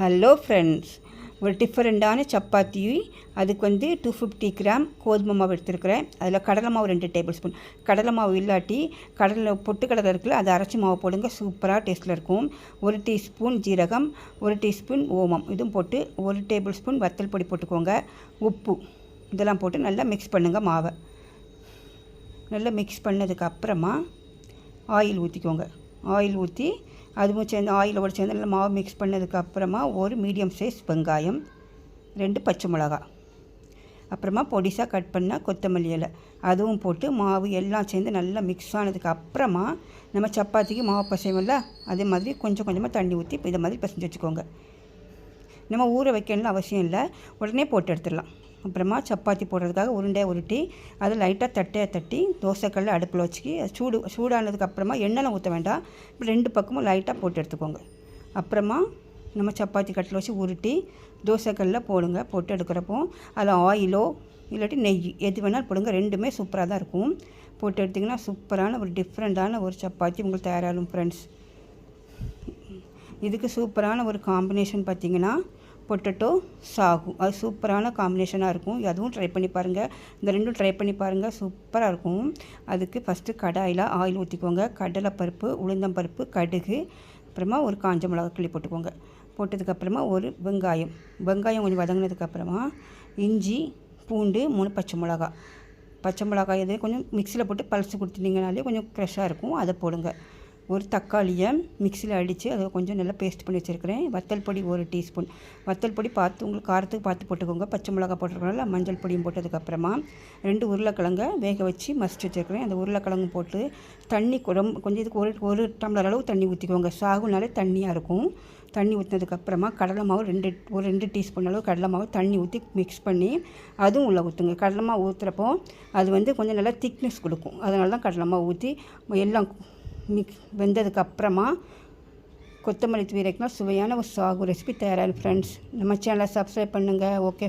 Hello friends ஒரு டிஃப்ரெண்டான சப்பாத்தி. அதுக்கு வந்து டூ ஃபிஃப்டி கிராம் கோதுமை மாவு எடுத்துருக்கிறேன். அதில் கடலை மாவு ரெண்டு டேபிள் ஸ்பூன் கடலை மாவு இல்லாட்டி கடலை பொட்டு கடலை இருக்குல்ல அதை அரைச்சி மாவு போடுங்க. சூப்பராக டேஸ்ட்டில் இருக்கும். ஒரு டீஸ்பூன் ஜீரகம் ஒரு டீஸ்பூன் ஓமம். இதுவும் போட்டு ஒரு டேபிள் ஸ்பூன் வத்தல் பொடி போட்டுக்கோங்க. உப்பு. இதெல்லாம் போட்டு நல்லா மிக்ஸ் பண்ணுங்கள் மாவை. நல்லா மிக்ஸ் பண்ணதுக்கு அப்புறமா ஆயில் ஊற்றிக்கோங்க ஆயில் ஊற்றி அதுவும் சேர்ந்து ஆயிலோட சேர்ந்து நல்லா மாவு மிக்ஸ் பண்ணதுக்கப்புறமா ஒரு மீடியம் சைஸ் வெங்காயம் ரெண்டு பச்சை மிளகா அப்புறமா பொடிசாக கட் பண்ண கொத்தமல்லி இலை. அதுவும் போட்டு மாவு எல்லாம் சேர்ந்து நல்லா மிக்ஸ் ஆனதுக்கு அப்புறமா நம்ம சப்பாத்திக்கு மாவு பசைவோம்ல அதே மாதிரி கொஞ்சம் கொஞ்சமாக தண்ணி ஊற்றி இதை மாதிரி பசஞ்சு வச்சுக்கோங்க. நம்ம ஊற வைக்கணும்னு அவசியம் இல்லை. உடனே போட்டு எடுத்துடலாம். அப்புறமா சப்பாத்தி போடுறதுக்காக உருண்டையை உருட்டி அதை லைட்டாக தட்டையை தட்டி தோசைக்கல்ல அடுப்பில் வச்சுக்கி சூடு சூடானதுக்கப்புறமா அப்புறமா ஊற்ற வேண்டாம். இப்போ ரெண்டு பக்கமும் லைட்டாக போட்டு எடுத்துக்கோங்க. அப்புறமா நம்ம சப்பாத்தி கட்டில் வச்சு உருட்டி தோசைக்கல்ல போடுங்க போட்டு எடுக்கிறப்போ அதில் ஆயிலோ இல்லாட்டி நெய் எது வேணாலும் போடுங்க. ரெண்டுமே சூப்பராக தான் இருக்கும். போட்டு எடுத்திங்கன்னா சூப்பரான ஒரு டிஃப்ரெண்ட்டான ஒரு சப்பாத்தி உங்களுக்கு தயாராகும் ஃப்ரெண்ட்ஸ் இதுக்கு சூப்பரான ஒரு காம்பினேஷன் பார்த்திங்கன்னா பொட்டட்டோ சாகு அது சூப்பரான காம்பினேஷனாக இருக்கும். அதுவும் ட்ரை பண்ணி பாருங்கள் இந்த ரெண்டும் ட்ரை பண்ணி பாருங்கள் சூப்பராக இருக்கும். அதுக்கு ஃபஸ்ட்டு கடாயில் ஆயில் ஊற்றிக்கோங்க கடலைப்பருப்பு உளுந்தம்பருப்பு கடுகு அப்புறமா ஒரு காஞ்ச மிளகா கிளி போட்டுக்கோங்க. போட்டதுக்கப்புறமா ஒரு வெங்காயம். வெங்காயம் கொஞ்சம் வதங்கினதுக்கப்புறமா இஞ்சி பூண்டு மூணு பச்சை மிளகா பச்சை மிளகாய் இது கொஞ்சம் மிக்சியில் போட்டு பழசு கொடுத்துட்டிங்கனாலே கொஞ்சம் ஃப்ரெஷ்ஷாக இருக்கும். அதை போடுங்க. ஒரு தக்காளியை மிக்சியில் அடித்து அதை கொஞ்சம் நல்லா பேஸ்ட் பண்ணி வச்சுருக்கிறேன். வத்தல் பொடி ஒரு டீஸ்பூன் வத்தல் பொடி பார்த்து உங்களுக்கு காரத்துக்கு பார்த்து போட்டுக்கோங்க. பச்சை மிளகா போட்டுருக்கனால மஞ்சள் பொடியும் போட்டதுக்கப்புறமா ரெண்டு உருளைக்கிழங்க வேக வச்சு மசிச்சு வச்சுருக்கிறேன். அந்த உருளைக்கிழங்கு போட்டு தண்ணி ரொம்ப கொஞ்சம் இதுக்கு ஒரு ஒரு டம்ளர் அளவு தண்ணி ஊற்றிக்கோங்க சாகுனாலே தண்ணியாக இருக்கும். தண்ணி ஊற்றினதுக்கப்புறமா கடலை மாவு ரெண்டு ஒரு ரெண்டு டீஸ்பூன் அளவு கடலை மாவு தண்ணி ஊற்றி மிக்ஸ் பண்ணி அதுவும் உள்ளே ஊற்றுங்க கடலை மாவு ஊற்றுறப்போ அது வந்து கொஞ்சம் நல்லா திக்னஸ் கொடுக்கும். அதனால தான் கடலை மாவு ஊற்றி எல்லாம் மிக்ஸ் வெந்ததுக்கு அப்புறமா கொத்தமல்லி இறக்கினா சுவையான ஒரு சாகு ரெசிபி தயாராக ஃப்ரெண்ட்ஸ் நம்ம சேனலை சப்ஸ்கிரைப் பண்ணுங்கள் ஓகே